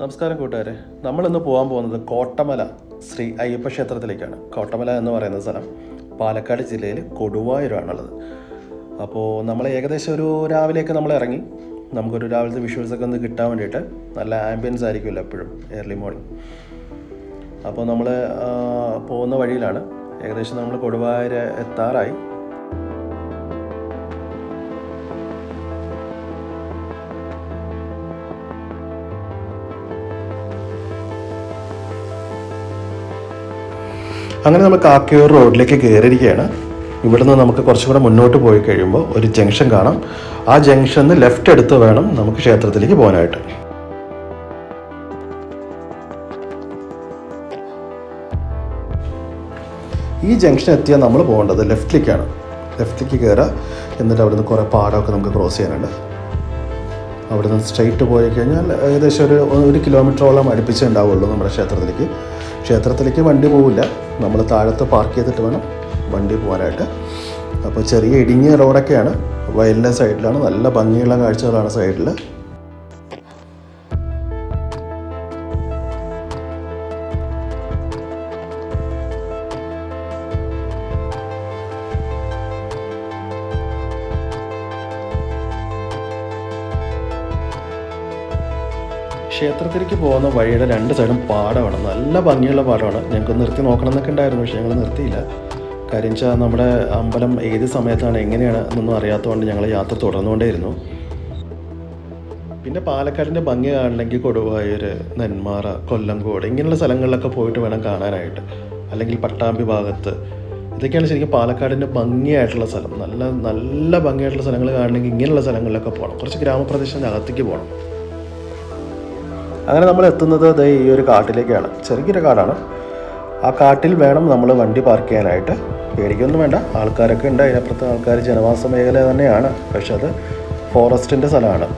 നമസ്കാരം കൂട്ടുകാരെ. നമ്മളിന്ന് പോകാൻ പോകുന്നത് കോട്ടമല ശ്രീ അയ്യപ്പ ക്ഷേത്രത്തിലേക്കാണ്. കോട്ടമല എന്ന് പറയുന്ന സ്ഥലം പാലക്കാട് ജില്ലയിൽ കൊടുവായൂരാണുള്ളത്. അപ്പോൾ നമ്മൾ ഏകദേശം ഒരു രാവിലെയൊക്കെ നമ്മൾ ഇറങ്ങി. നമുക്കൊരു രാവിലത്തെ വിഷ്വൽസ് ഒക്കെ ഒന്ന് കിട്ടാൻ വേണ്ടിയിട്ട് നല്ല ആംബിയൻസ് ആയിരിക്കുമല്ലോ എപ്പോഴും ഏർലി മോർണിംഗ് അപ്പോൾ നമ്മൾ പോകുന്ന വഴിയിലാണ്. ഏകദേശം നമ്മൾ കൊടുവായൂർ എത്താറായി. അങ്ങനെ നമ്മൾ കാക്കയൂർ റോഡിലേക്ക് കയറിയിരിക്കുകയാണ്. ഇവിടുന്ന് നമുക്ക് കുറച്ചും കൂടെ മുന്നോട്ട് പോയി കഴിയുമ്പോൾ ഒരു ജംഗ്ഷൻ കാണാം. ആ ജംഗ്ഷനിൽ ലെഫ്റ്റ് എടുത്ത് വേണം നമുക്ക് ക്ഷേത്രത്തിലേക്ക് പോകാനായിട്ട്. ഈ ജംഗ്ഷൻ എത്തിയാൽ നമ്മൾ പോകേണ്ടത് ലെഫ്റ്റിലേക്കാണ്. ലെഫ്റ്റിലേക്ക് കയറുക എന്നിട്ട് അവിടുന്ന് കുറേ പാടമൊക്കെ നമുക്ക് ക്രോസ് ചെയ്യാനുണ്ട്. അവിടുന്ന് സ്ട്രെയിറ്റ് പോയി കഴിഞ്ഞാൽ ഏകദേശം ഒരു ഒരു കിലോമീറ്ററോളം അടുപ്പിച്ചേ ഉണ്ടാവുള്ളൂ നമ്മുടെ ക്ഷേത്രത്തിലേക്ക്. ക്ഷേത്രത്തിലേക്ക് വണ്ടി പോവില്ല. നമ്മൾ താഴത്ത് പാർക്ക് ചെയ്തിട്ട് വേണം വണ്ടി പോകാനായിട്ട് അപ്പോൾ ചെറിയ ഇടുങ്ങിയ റോഡൊക്കെയാണ് വയലിന്റെ സൈഡിലാണ് നല്ല ഭംഗിയുള്ള കാഴ്ചകളാണ് സൈഡിൽ ക്ഷേത്രത്തിലേക്ക് പോകുന്ന വഴിയുടെ രണ്ട് സൈഡും പാടമാണ്. നല്ല ഭംഗിയുള്ള പാടമാണ്. ഞങ്ങൾക്ക് നിർത്തി നോക്കണം എന്നൊക്കെ ഉണ്ടായിരുന്നു പക്ഷേ ഞങ്ങൾ നിർത്തിയില്ല. കാര്യം വെച്ചാൽ നമ്മുടെ അമ്പലം ഏത് സമയത്താണ് എങ്ങനെയാണ് എന്നൊന്നും അറിയാത്തതുകൊണ്ട് ഞങ്ങൾ യാത്ര തുടർന്നുകൊണ്ടേയിരുന്നു. പിന്നെ പാലക്കാടിന്റെ ഭംഗി കാണണമെങ്കിൽ കൊടുവായൂർ നെന്മാറ കൊല്ലംകോട് ഇങ്ങനെയുള്ള സ്ഥലങ്ങളിലൊക്കെ പോയിട്ട് വേണം കാണാനായിട്ട്. അല്ലെങ്കിൽ പട്ടാമ്പി ഭാഗത്ത്. ഇതൊക്കെയാണ് ശരിക്കും പാലക്കാടിന്റെ ഭംഗിയായിട്ടുള്ള സ്ഥലം. നല്ല നല്ല ഭംഗിയായിട്ടുള്ള സ്ഥലങ്ങൾ കാണണമെങ്കിൽ ഇങ്ങനെയുള്ള സ്ഥലങ്ങളിലൊക്കെ പോകണം. കുറച്ച് ഗ്രാമപ്രദേശത്തിന്റെ അകത്തേക്ക് പോകണം. അങ്ങനെ നമ്മൾ എത്തുന്നത് ദേ ഈ ഒരു കാട്ടിലേക്കാണ്. ചെറിയൊരു കാടാണ്. ആ കാട്ടിൽ വേണം നമ്മൾ വണ്ടി പാർക്ക് ചെയ്യാനായിട്ട്. പേടിക്കൊന്നും വേണ്ട. ആൾക്കാരൊക്കെ ഉണ്ട്. അതിനപ്പുറത്ത് ആൾക്കാർ ജനവാസ മേഖല തന്നെയാണ്. പക്ഷെ അത് ഫോറസ്റ്റിന്റെ സ്ഥലമാണ്.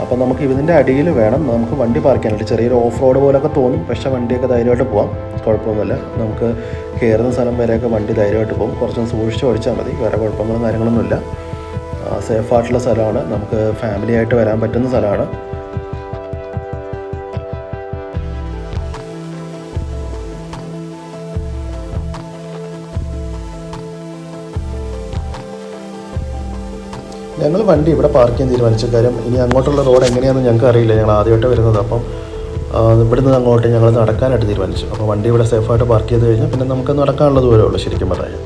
അപ്പോൾ നമുക്ക് ഇതിന്റെ അടിയിൽ വേണം നമുക്ക് വണ്ടി പാർക്ക് ചെയ്യാനായിട്ട്. ചെറിയൊരു ഓഫ് റോഡ് പോലൊക്കെ തോന്നും. പക്ഷെ വണ്ടിയൊക്കെ ധൈര്യമായിട്ട് പോകാം കുഴപ്പമൊന്നുമില്ല. നമുക്ക് കയറുന്ന സ്ഥലം വരെയൊക്കെ വണ്ടി ധൈര്യമായിട്ട് പോകും കുറച്ചൊന്ന് സൂക്ഷിച്ച് ഓടിച്ചാൽ മതി. വേറെ കുഴപ്പങ്ങളും കാര്യങ്ങളൊന്നുമില്ല. സേഫായിട്ടുള്ള സ്ഥലമാണ്. നമുക്ക് ഫാമിലിയായിട്ട് വരാൻ പറ്റുന്ന സ്ഥലമാണ്. ഞങ്ങൾ വണ്ടി ഇവിടെ പാർക്ക് ചെയ്യാൻ തീരുമാനിച്ചു. കാര്യം ഇനി അങ്ങോട്ടുള്ള റോഡ് എങ്ങനെയാണെന്ന് ഞങ്ങൾക്ക് അറിയില്ല. ഞങ്ങൾ ആദ്യമായിട്ട് വരുന്നത്. അപ്പം ഇവിടുന്ന് അങ്ങോട്ട് ഞങ്ങൾ നടക്കാനായിട്ട് തീരുമാനിച്ചു. അപ്പോൾ വണ്ടി ഇവിടെ സേഫായിട്ട് പാർക്ക് ചെയ്ത് കഴിഞ്ഞാൽ പിന്നെ നമുക്ക് നടക്കാനുള്ള ദൂരമേ ഉള്ളൂ ശരിക്കും പറഞ്ഞാൽ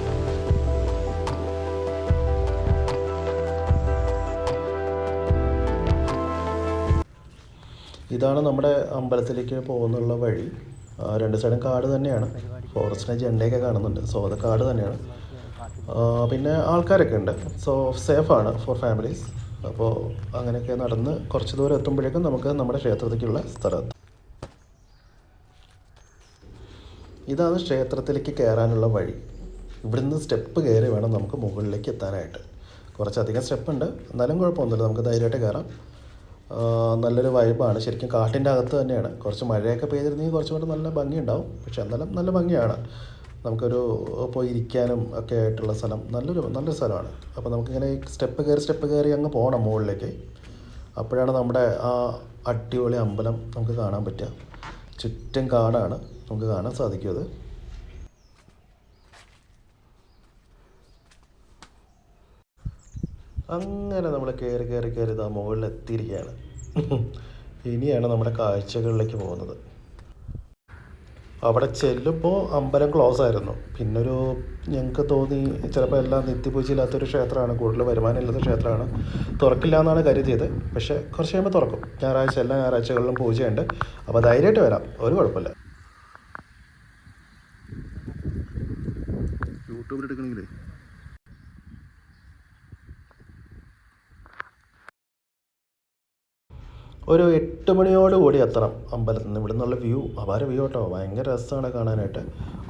ഇതാണ് നമ്മുടെ അമ്പലത്തിലേക്ക് പോകുന്നുള്ള വഴി. രണ്ട് സൈഡും കാട് തന്നെയാണ്. ഫോറസ്റ്റിനെ ജെണ്ടയൊക്കെ കാണുന്നുണ്ട്. സോ അത് കാട് തന്നെയാണ്. പിന്നെ ആൾക്കാരൊക്കെ ഉണ്ട്. സോ സേഫാണ് ഫോർ ഫാമിലീസ് അപ്പോൾ അങ്ങനെയൊക്കെ നടന്ന് കുറച്ച് ദൂരം എത്തുമ്പോഴേക്കും നമുക്ക് നമ്മുടെ ക്ഷേത്രത്തിലേക്കുള്ള സ്ഥലം ഇതാണ് ക്ഷേത്രത്തിലേക്ക് കയറാനുള്ള വഴി. ഇവിടുന്ന് സ്റ്റെപ്പ് കയറി വേണം നമുക്ക് മുകളിലേക്ക് എത്താനായിട്ട്. കുറച്ചധികം സ്റ്റെപ്പ് ഉണ്ട്. എന്നാലും കുഴപ്പമൊന്നുമില്ല. നമുക്ക് ധൈര്യമായിട്ട് കയറാം. നല്ലൊരു വൈബാണ് ശരിക്കും കാട്ടിന്റെ അകത്ത് തന്നെയാണ്. കുറച്ച് മഴയൊക്കെ പെയ്തിരുന്നെങ്കിൽ കുറച്ചും കൂടെ നല്ല ഭംഗിയുണ്ടാവും. പക്ഷെ എന്നാലും നല്ല ഭംഗിയാണ്. നമുക്കൊരു പോയി ഇരിക്കാനും ഒക്കെ ആയിട്ടുള്ള സ്ഥലം. നല്ലൊരു നല്ലൊരു സ്ഥലമാണ്. അപ്പോൾ നമുക്കിങ്ങനെ സ്റ്റെപ്പ് കയറി സ്റ്റെപ്പ് കയറി അങ്ങ് പോകണം മുകളിലേക്ക്. അപ്പോഴാണ് നമ്മുടെ ആ അടിപൊളി അമ്പലം നമുക്ക് കാണാൻ പറ്റുക. ചുറ്റും കാടാണ് നമുക്ക് കാണാൻ സാധിക്കും അത് അങ്ങനെ നമ്മൾ കയറി കയറി കയറി ഇതാ മുകളിൽ എത്തിയിരിക്കുകയാണ് ഇനിയാണ് നമ്മുടെ കാഴ്ചകളിലേക്ക് പോകുന്നത്. അവിടെ ചെല്ലുമ്പോൾ അമ്പലം ക്ലോസ് ആയിരുന്നു. പിന്നൊരു ഞങ്ങൾക്ക് തോന്നി ചിലപ്പോൾ എല്ലാം നിത്യപൂജയില്ലാത്തൊരു ക്ഷേത്രമാണ് കൂടുതൽ വരുമാനമില്ലാത്ത ക്ഷേത്രമാണ്. തുറക്കില്ല എന്നാണ് കരുതിയത് പക്ഷേ കുറച്ച് കഴിയുമ്പോൾ തുറക്കും. ഞായറാഴ്ച എല്ലാ ഞായറാഴ്ചകളിലും പൂജയുണ്ട്. അപ്പോൾ ധൈര്യമായിട്ട് വരാം. ഒരു കുഴപ്പമില്ല. യൂട്യൂബിൽ എടുക്കണമെങ്കിലേ ഒരു എട്ട് മണിയോട് കൂടി എത്തണം. അമ്പലത്തിൽ നിന്ന് ഇവിടെ നിന്നുള്ള വ്യൂ അപാര വ്യൂ കേട്ടോ. ഭയങ്കര രസമാണ് കാണാനായിട്ട്.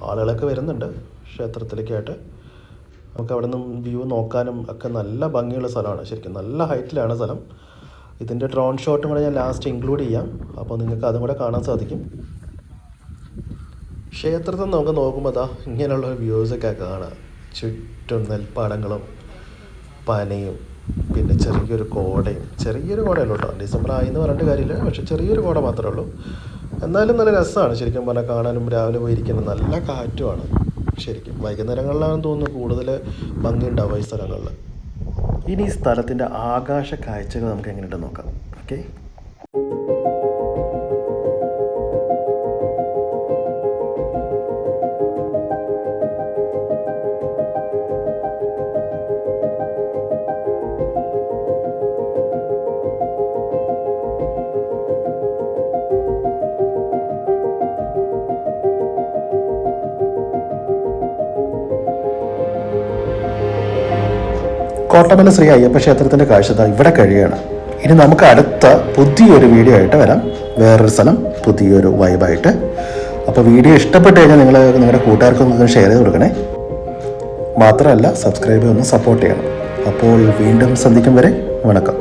ആളുകളൊക്കെ വരുന്നുണ്ട് ക്ഷേത്രത്തിലേക്കായിട്ട്. നമുക്ക് അവിടെ നിന്നും വ്യൂ നോക്കാനും ഒക്കെ നല്ല ഭംഗിയുള്ള സ്ഥലമാണ്. ശരിക്കും നല്ല ഹൈറ്റിലാണ് സ്ഥലം. ഇതിന്റെ ഡ്രോൺ ഷോട്ടും കൂടെ ഞാൻ ലാസ്റ്റ് ഇൻക്ലൂഡ് ചെയ്യാം. അപ്പോൾ നിങ്ങൾക്ക് അതും കൂടെ കാണാൻ സാധിക്കും. ക്ഷേത്രത്തിൽ നമുക്ക് നോക്കുമ്പോൾ അതാ ഇങ്ങനെയുള്ള വ്യൂസൊക്കെ കാണാം. ചുറ്റും നെൽപ്പാടങ്ങളും പനയും പിന്നെ ചെറിയൊരു കോടയും ചെറിയൊരു കോടയല്ല കേട്ടോ. ഡിസംബർ ആയി എന്ന് പറഞ്ഞിട്ട് കാര്യമില്ല പക്ഷെ ചെറിയൊരു കോട മാത്രമേ ഉള്ളൂ. എന്നാലും നല്ല രസമാണ് ശരിക്കും പറഞ്ഞാൽ കാണാനും രാവിലെ പോയിരിക്കുന്നത് നല്ല കാറ്റുമാണ് ശരിക്കും. വൈകുന്നേരങ്ങളിലാണെന്ന് തോന്നുന്നു കൂടുതൽ ഭംഗിയുണ്ടാവുക ഈ സ്ഥലങ്ങളിൽ. ഇനി ഈ സ്ഥലത്തിന്റെ ആകാശ കാഴ്ചകൾ നമുക്ക് എങ്ങനെയുണ്ടെന്ന് നോക്കാം. ഓക്കെ കോട്ടമല ശ്രീ അയ്യപ്പ ക്ഷേത്രത്തിന്റെ കാഴ്ച ദാ ഇവിടെ കഴിയുകയാണ്. ഇനി നമുക്ക് അടുത്ത പുതിയൊരു വീഡിയോ ആയിട്ട് വരാം. വേറൊരു സ്ഥലം പുതിയൊരു വൈബായിട്ട് അപ്പോൾ വീഡിയോ ഇഷ്ടപ്പെട്ട് കഴിഞ്ഞാൽ നിങ്ങൾ നിങ്ങളുടെ കൂട്ടുകാർക്കൊന്ന് ഷെയർ ചെയ്ത് കൊടുക്കണേ. മാത്രമല്ല സബ്സ്ക്രൈബ് ഒന്ന് സപ്പോർട്ട് ചെയ്യണം. അപ്പോൾ വീണ്ടും സന്ധിക്കും വരെ. വണക്കം.